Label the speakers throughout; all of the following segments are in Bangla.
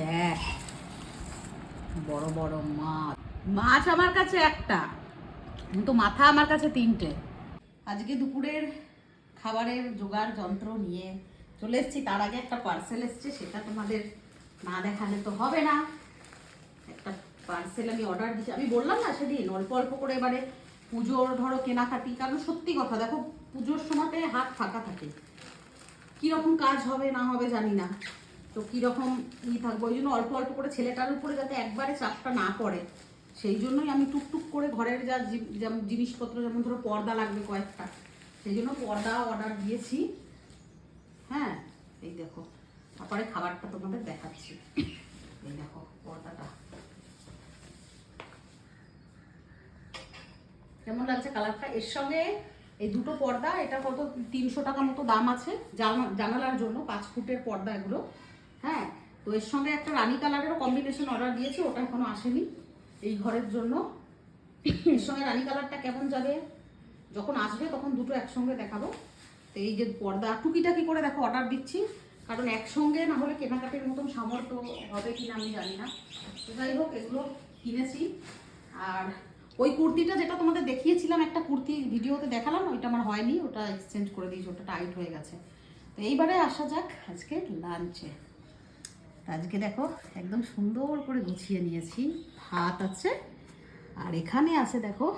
Speaker 1: দেখ, বড় বড় মাছ। মাছ আমার কাছে একটা, কিন্তু মাথা আমার কাছে তিনটে। আজকে দুপুরের খাবারের জোগাড় যন্ত্র নিয়ে চলে এসেছি। তার আগে একটা পার্সেল এসছে, সেটা তোমাদের না দেখালে তো হবে না। একটা পার্সেল আমি অর্ডার দিচ্ছি আমি বললাম না সেদিন, অল্প অল্প করে এবারে পুজোর ধরো কেনাকাটি। কারণ সত্যি কথা, দেখো পুজোর সময়তে হাত ফাঁকা থাকে। কীরকম কাজ হবে না হবে জানি না। তো কীরকম ই থাকবে? ওই জন্য অল্প অল্প করে ছেলেটার উপরে যাতে একবারে চাপটা না পড়ে। সেই জন্যই আমি টুকটুক করে ঘরের যা যেমন জিনিসপত্র, যেমন ধরো পর্দা লাগবে কয়েকটা, সেই জন্য পর্দা অর্ডার দিয়েছি। হ্যাঁ এই দেখো। তারপরে খাবারটা তোমাদের দেখাচ্ছি। এই দেখো পর্দাটা। কেমন লাগছে কালারটা? এর সঙ্গে এই দুটো পর্দা, এটা কত? তিনশো টাকা মতো দাম আছে। জানা- জানালার জন্য, পাঁচ ফুটের পর্দা এগুলো। হ্যাঁ তো এর সঙ্গে একটা রানী কালারেরও কম্বিনেশন অর্ডার দিয়েছি, ওটা এখনও আসেনি এই ঘরের জন্য। এর সঙ্গে রানী কালারটা কেমন যাবে? যখন আসবে তখন দুটো একসঙ্গে দেখাবো। তো এই যে পর্দা, টুকিটাকি করে দেখো অর্ডার দিচ্ছি, কারণ একসঙ্গে না হলে কেনাকাটির মতন সামর্থ্য হবে কি না আমি জানি না। তো যাই হোক, এগুলো কিনেছি। আর ওই কুর্তিটা যেটা তোমাদের দেখিয়েছিলাম, একটা কুর্তি ভিডিওতে দেখালাম, ওইটা আমার হয়নি, ওটা এক্সচেঞ্জ করে দিয়েছি, ওটা টাইট হয়ে গেছে। তো এইবারে আসা যাক আজকে লাঞ্চে আজকে দেখো একদম সুন্দর করে গুছিয়ে নিয়েছি। ভাত আছে। আর এখানে আছে দেখো,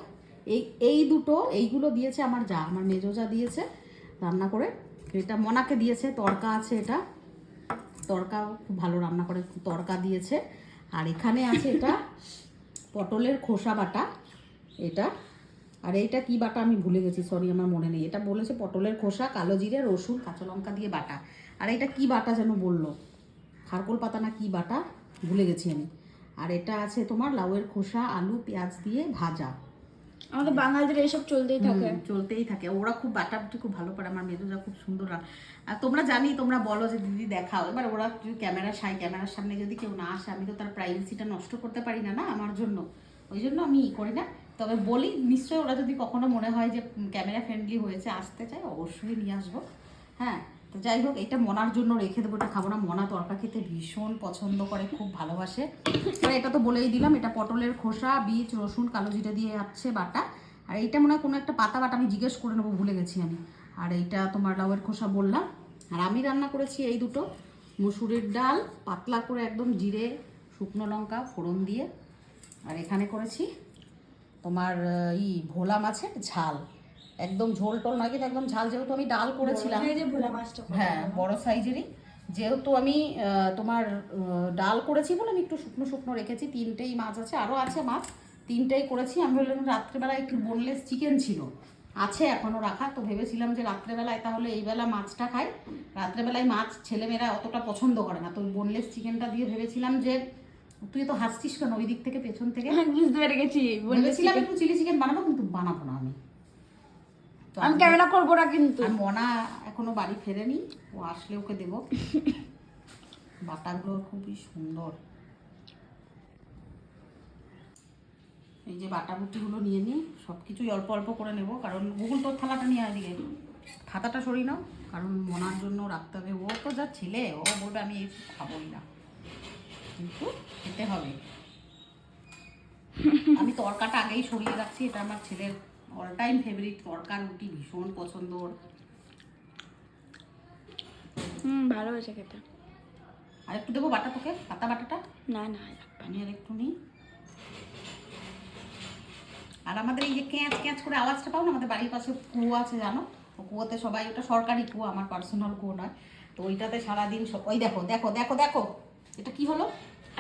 Speaker 1: এই এই দুটো, এইগুলো দিয়েছে আমার যা, আমার মেজো যা দিয়েছে রান্না করে। এটা মনাকে দিয়েছে তড়কা আছে এটা। তড়কাও খুব ভালো রান্না করে তড়কা দিয়েছে। আর এখানে আছে এটা পটলের খোসা বাটা, এটা। আর এইটা কি বাটা আমি ভুলে গেছি সরি আমার মনে নেই। এটা বলেছে পটলের খোসা, কালো জিরে, রসুন, কাঁচা লঙ্কা দিয়ে বাটা। আর এটা কি বাটা যেন বলল? খারকোল পাতা না কি বাটা ভুলে গেছি আমি। আর এটা আছে তোমার লাউয়ের খোসা আলু পেঁয়াজ দিয়ে ভাজা।
Speaker 2: আমাদের বাঙালিদের এইসব চলতেই থাকে।
Speaker 1: চলতেই থাকে। ওরা খুব বাটাবুটি খুব ভালো পারে আমার মেয়েরা খুব সুন্দর আর তোমরা জানি তোমরা বলো যে দিদি দেখাও। এবার ওরা যদি ক্যামেরা সাই ক্যামেরার সামনে যদি কেউ না আসে আমি তো তার প্রাইভেসিটা নষ্ট করতে পারি না না? আমার জন্য। ওই জন্য আমি ই করি না। তবে বলি নিশ্চয়ই ওরা যদি কখনো মনে হয় যে ক্যামেরা ফ্রেন্ডলি হয়েছে আসতে চায় অবশ্যই নিয়ে আসব। হ্যাঁ? তো যাই হোক, এটা মনার জন্য রেখে দেবো, এটা খাব না। মনা তরকা খেতে ভীষণ পছন্দ করে, খুব ভালোবাসে। আর এটা তো বলেই দিলাম, এটা পটলের খোসা, বীজ, রসুন, কালো জিরে দিয়ে যাচ্ছে বাটা। আর এইটা মনে হয় কোনো একটা পাতা বাটা, আমি জিজ্ঞেস করে নেব, ভুলে গেছি আমি। আর এইটা তোমার লাউয়ের খোসা বললাম। আর আমি রান্না করেছি এই দুটো, মুসুরির ডাল, পাতলা করে একদম জিরে, শুকনো লঙ্কা, ফোড়ন দিয়ে। আর এখানে করেছি তোমার ই, ভোলা মাছের ঝাল। একদম ঝোল টোল নয় কিন্তু একদম ঝাল যেহেতু আমি ডাল করেছিলাম। হ্যাঁ বড় সাইজেরই। যেহেতু আমি তোমার ডাল করেছি বলে আমি একটু শুকনো শুকনো রেখেছি তিনটেই মাছ আছে আরও আছে মাছ তিনটেই করেছি। আমি বললাম রাত্রেবেলা একটু বোনলেস চিকেন ছিল আছে এখনও রাখা তো ভেবেছিলাম যে রাত্রেবেলায় তাহলে এইবেলা মাছটা খাই। রাত্রেবেলায় মাছ ছেলেমেয়েরা অতটা পছন্দ করে না তো বোনলেস চিকেনটা দিয়ে ভেবেছিলাম যে তুই তো হাসছিস কেন ওই দিক থেকে পেছন থেকে?
Speaker 2: হ্যাঁ, বুঝতে পেরে গেছি
Speaker 1: ভেবেছিলাম একটু চিলি চিকেন বানাবো কিন্তু বানাবো না আমি।
Speaker 2: আমি ক্যামেরা করব না কিন্তু।
Speaker 1: আর মনা এখনও বাড়ি ফেরেনি ও আসলে ওকে দেব। বাটাগুলো খুবই সুন্দর। এই যে বাটা বুটিগুলো নিয়ে নিই সব কিছুই অল্প অল্প করে নেব কারণ গুগল তোর থালাটা নিয়ে এদিকে খাতাটা সরিয়ে নাও কারণ মনার জন্য রাখতে হবে। ও তো যা ছেলে ও বলবে আমি এই খাবোই না। কিন্তু খেতে হবে। আমি তরকাটা আগেই সরিয়ে রাখছি এটা আমার ছেলের অল টাইম ফেভারিট তরকা রুটি ভীষণ পছন্দ ওর।
Speaker 2: হুম ভালো হয়েছে খেতে।
Speaker 1: আর একটু দেবো বাটা তোকে? পাতা বাটাটা?
Speaker 2: না না
Speaker 1: আমি আর একটু নিই আর আমাদের এই যে ক্যাঁচ ক্যাঁচ করে আওয়াজটা পাও না? আমাদের বাড়ির পাশে কুয়ো আছে জানো? কুয়োতে সবাই ওটা সরকারি কুয়ো আমার পার্সোনাল কুয়ো নয়। তো ওইটাতে সারাদিন ওই দেখো দেখো দেখো দেখো। এটা কি হলো?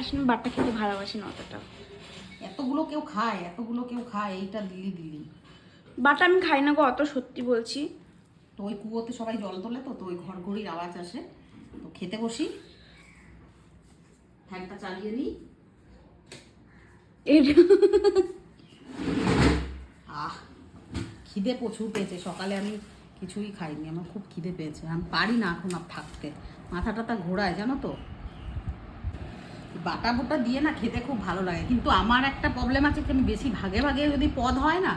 Speaker 2: আসলে বাটটা খেতে ভালোবাসি না অতটা।
Speaker 1: এতগুলো কেউ খায় এতগুলো কেউ খায় এইটা দিলি দিলি।
Speaker 2: বাটা আমি খাই না গো অত সত্যি বলছি।
Speaker 1: তো ওই কুয়োতে সবাই জল তোলে তো তো ওই ঘর ঘড়ির আওয়াজ আসে। তো খেতে বসি। ফ্যানটা চালিয়ে নিই। আহ খিদে প্রচুর পেয়েছে। সকালে আমি কিছুই খাইনি আমার খুব খিদে পেয়েছে। আমি পারি না এখন আর থাকতে। মাথা টাথা ঘোরায় জানো তো? বাটা বুটা দিয়ে না খেতে খুব ভালো লাগে। কিন্তু আমার একটা প্রবলেম আছে আমি বেশি ভাগে ভাগে যদি পদ হয় না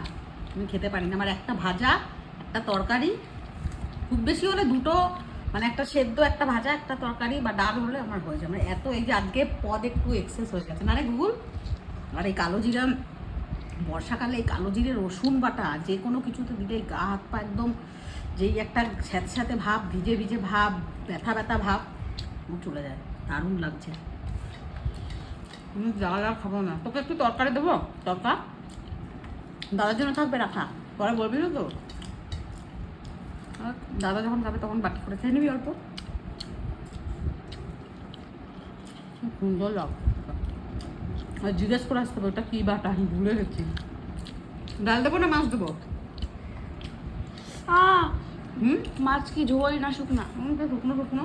Speaker 1: আমি খেতে পারি না। আমার একটা ভাজা, একটা তরকারি, খুব বেশি হলে দুটো মানে একটা সেদ্ধ, একটা ভাজা, একটা তরকারি বা ডাল হলে আমার হয়ে যায়। মানে এত, এই যে আজকে পদ একটু এক্সেস হয়ে গেছে। না রে গুগল? আর এই কালো জিরা, বর্ষাকালে এই কালো জিরে, রসুন বাটা, যে কোনো কিছুতে দিলে গা হাত পা একদম যেই একটা স্যাঁতস্যাঁতে ভাব, ভিজে ভিজে ভাব, ব্যথা ব্যথা ভাব চলে যায়। দারুণ লাগছে। আর খাব না। তোকে একটু তরকারি দেবো? তরকা? দাদার জন্য থাকবে রাখা পরে বলবি না তো। দাদা যখন খাবে তখন বাটি করে খেয়ে নিবি অল্প। সুন্দর আর জিজ্ঞেস করে আসতে হবে ওটা কী বাটা? আমি ভুলে গেছি। ডাল দেবো না মাছ দেবো? হুম?
Speaker 2: মাছ কি ঝোল না শুকনা?
Speaker 1: শুকনো শুকনো।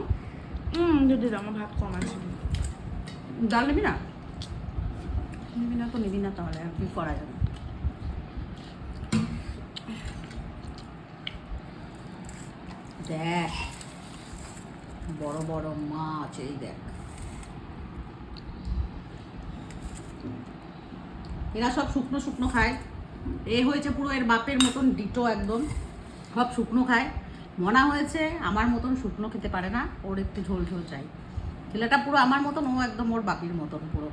Speaker 2: হুম যদি আমার ভাত কম আছে।
Speaker 1: ডাল নিবি না? নিবি না তো নিবি না তাহলে আর কি করা যাবে? দেখ, বড় বড় মাছ, এই দেখ। এরা সব শুকনো শুকনো খায়। এ হয়েছে পুরো এর বাপের মতন ডিটো একদম। সব শুকনো খায়। মনা হয়েছে আমার মতন শুকনো খেতে পারে না, ওর একটু ঝোল ঝোল চাই। ছেলেটা পুরো আমার মতন, ও একদম ওর বাপির মতন পুরো।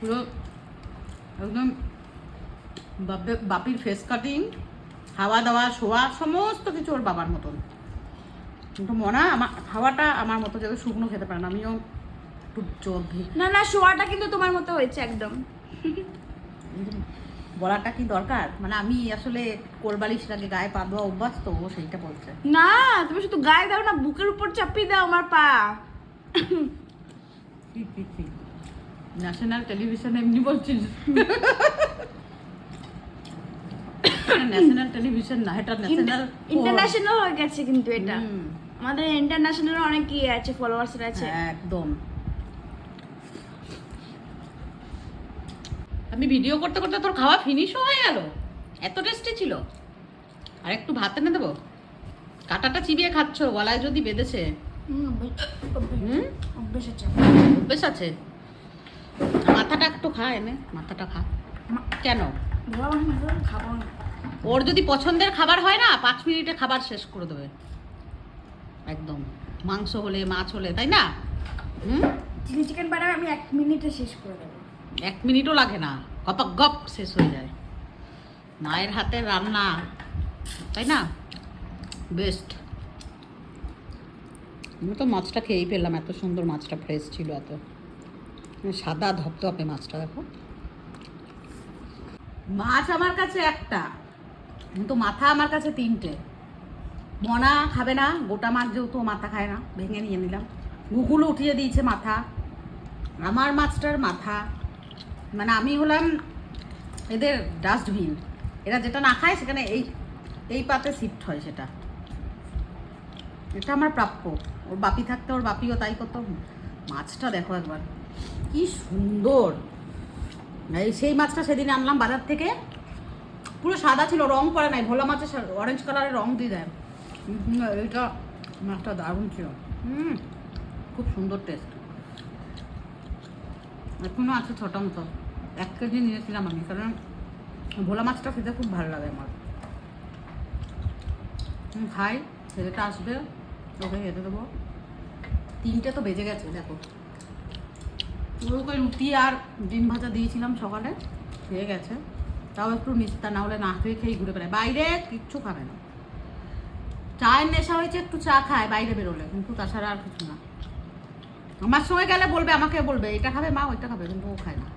Speaker 1: পুরো একদম বাপে- বাপির ফেস কাটিং খাওয়া দাওয়া শোয়া সমস্ত কিছু ওর বাবার মতন। কিন্তু মনা আমার খাওয়াটা আমার মতো যাতে শুকনো খেতে পারে না আমিও একটু চর্বি
Speaker 2: না না শোয়াটা কিন্তু তোমার মতো হয়েছে একদম।
Speaker 1: বলাটা কি দরকার? মানে আমি আসলে কোরবালিশ লাগে গায়ে পা দেওয়া অভ্যাস তো ও সেইটা বলছে।
Speaker 2: না তুমি শুধু গায়ে দাও না বুকের উপর চাপিয়ে দাও আমার পা।
Speaker 1: ন্যাশনাল টেলিভিশন এমনি বলছিস ন্যাশনাল টেলিভিশন না এটা ন্যাশনাল
Speaker 2: ইন্টারন্যাশনাল হয়ে গেছে কিন্তু এটা। আমাদের ইন্টারন্যাশনাল অনেক ইয়ে আছে ফলোয়ার্স আছে।
Speaker 1: একদম। আমি ভিডিও করতে করতে তোর খাওয়া ফিনিশও হয়ে গেল? এত টেস্টি ছিল। আর একটু ভাত এনে দেবো? কাটাটা চিবিয়ে খাচ্ছ গলায় যদি বেঁধেছে।
Speaker 2: অভ্যেস- আছে।
Speaker 1: মাথাটা একটু খা এনে মাথাটা খা। কেন?
Speaker 2: খাব না।
Speaker 1: ওর যদি পছন্দের খাবার হয় না পাঁচ মিনিটে খাবার শেষ করে দেবে। একদম। মাংস হলে মাছ হলে তাই না? হুম?
Speaker 2: চিলি চিকেন বানাবে আমি এক মিনিটে শেষ করে দেবো।
Speaker 1: এক মিনিটও লাগে না। গপাক গপ শেষ হয়ে যায়। মায়ের হাতের রান্না তাই না? বেস্ট। আমি তো মাছটা খেয়েই পেলাম এত সুন্দর মাছটা ফ্রেশ ছিল এত। সাদা ধপধপে মাছটা দেখো। মাছ আমার কাছে একটা। কিন্তু মাথা আমার কাছে তিনটে। মনা খাবে না, গোটা মাছ যেহেতু মাথা খায় না, ভেঙে নিয়ে নিলাম। গুগুলো উঠিয়ে দিয়েছে মাথা। আমার মাছটার মাথা। মানে আমি হলাম এদের ডাস্টবিন এরা যেটা না খায়, সেখানে এই এই পাতে শিফট হয় সেটা। এটা আমার প্রাপ্য। ওর বাপি থাকতে, ওর বাপিও তাই করতো। মাছটা দেখো একবার। কি সুন্দর। সেই মাছটা সেদিন আনলাম বাজার থেকে। পুরো সাদা ছিল রং পড়ে নাই। ভোলা মাছের অরেঞ্জ কালারের রং দিয়ে দেয়। এইটা মাছটা দারুণ ছিল। হুম। খুব সুন্দর টেস্ট এখনও আছে ছটা মতো। এক কেজি নিয়েছিলাম আমি কারণ ভোলা মাছটা খেতে খুব ভালো লাগে আমার। খাই ছেলেটা আসবে ওকে খেতে দেবো। তিনটে তো বেজে গেছে দেখো। ওকে রুটি আর ডিম ভাজা দিয়েছিলাম সকালে খেয়ে গেছে। তাও একটু নিস্তা না হলে না খেয়ে খেয়ে ঘুরে বেড়ায়। বাইরে কিচ্ছু খাবে না। চায়ের নেশা হয়েছে, একটু চা খায়, বাইরে বেরোলে, কিন্তু তাছাড়া আর কিছু না। আমার সঙ্গে গেলে বলবে, আমাকে বলবে, এটা খাবে মা, ওইটা খাবে, কিন্তু ও খায় না।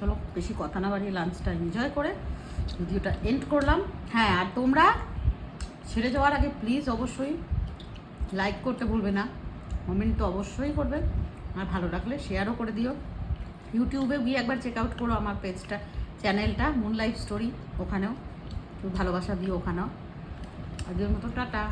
Speaker 1: চলো, বেশি কথা না বাড়িয়ে লাঞ্চটা এনজয় করে ভিডিওটা এন্ড করলাম। হ্যাঁ আর তোমরা ছেড়ে যাওয়ার আগে প্লিজ অবশ্যই লাইক করতে ভুলবে না। কমেন্ট তো অবশ্যই করবে। আর ভালো লাগলে শেয়ারও করে দিও। ইউটিউবে গিয়ে একবার চেক আউট করো আমার পেজটা চ্যানেলটা মুন লাইফ স্টোরি ওখানেও ভালোবাসা দিও ওখানেও। আজকের মতো টাটা।